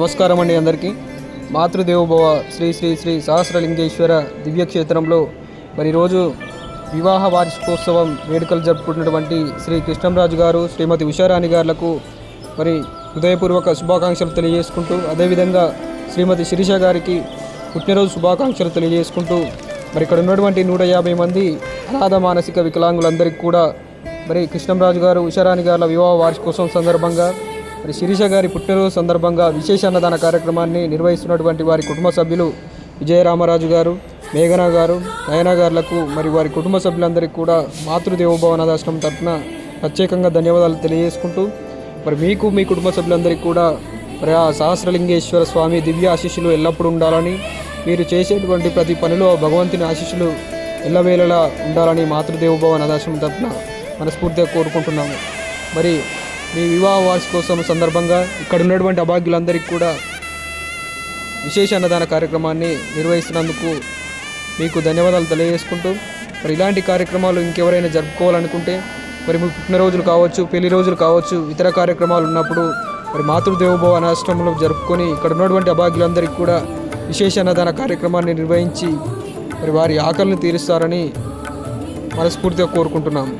నమస్కారం అండి అందరికీ. మాతృదేవోభవ శ్రీ శ్రీ శ్రీ సహస్రలింగేశ్వర దివ్యక్షేత్రంలో మరి ఈరోజు వివాహ వార్షికోత్సవం వేడుకలు జరుపుకుంటున్నటువంటి శ్రీ కృష్ణంరాజు గారు శ్రీమతి ఉషారాణి గారులకు మరి హృదయపూర్వక శుభాకాంక్షలు తెలియజేసుకుంటూ అదేవిధంగా శ్రీమతి శిరీష గారికి పుట్టినరోజు శుభాకాంక్షలు తెలియజేసుకుంటూ మరి ఇక్కడ ఉన్నటువంటి నూట యాభై మంది అనాథ మానసిక వికలాంగులందరికీ కూడా మరి కృష్ణంరాజు గారు ఉషారాణి గారుల వివాహ వార్షికోత్సవం సందర్భంగా మరి శిరీష గారి పుట్టినరోజు సందర్భంగా విశేష అన్నదాన కార్యక్రమాన్ని నిర్వహిస్తున్నటువంటి వారి కుటుంబ సభ్యులు విజయరామరాజు గారు మేఘనా గారు నయనా గారులకు మరి వారి కుటుంబ సభ్యులందరికీ కూడా మాతృదేవోభవ అనాథాశ్రమం తరఫున ప్రత్యేకంగా ధన్యవాదాలు తెలియజేసుకుంటూ మరి మీకు మీ కుటుంబ సభ్యులందరికీ కూడా మరి ఆ సహస్రలింగేశ్వర స్వామి దివ్య ఆశీస్సులు ఎల్లప్పుడూ ఉండాలని మీరు చేసేటువంటి ప్రతి పనిలో భగవంతుని ఆశీస్సులు ఎల్లవేళలా ఉండాలని మాతృదేవోభవ అనాథాశ్రమం తరఫున మనస్ఫూర్తిగా కోరుకుంటున్నాము. మరి మీ వివాహ వార్షికోత్సవం సందర్భంగా ఇక్కడ ఉన్నటువంటి అభాగ్యులందరికీ కూడా విశేష అన్నదాన కార్యక్రమాన్ని నిర్వహిస్తున్నందుకు మీకు ధన్యవాదాలు తెలియజేసుకుంటూ మరి ఇలాంటి కార్యక్రమాలు ఇంకెవరైనా జరుపుకోవాలనుకుంటే మరి మీ పుట్టినరోజులు కావచ్చు పెళ్ళి రోజులు కావచ్చు ఇతర కార్యక్రమాలు ఉన్నప్పుడు మరి మాతృదేవోభవ అనాశ్రమంలో జరుపుకొని ఇక్కడ ఉన్నటువంటి అభాగ్యులందరికీ కూడా విశేష అన్నదాన కార్యక్రమాన్ని నిర్వహించి మరి వారి ఆకలిని తీరుస్తారని మనస్ఫూర్తిగా కోరుకుంటున్నాము.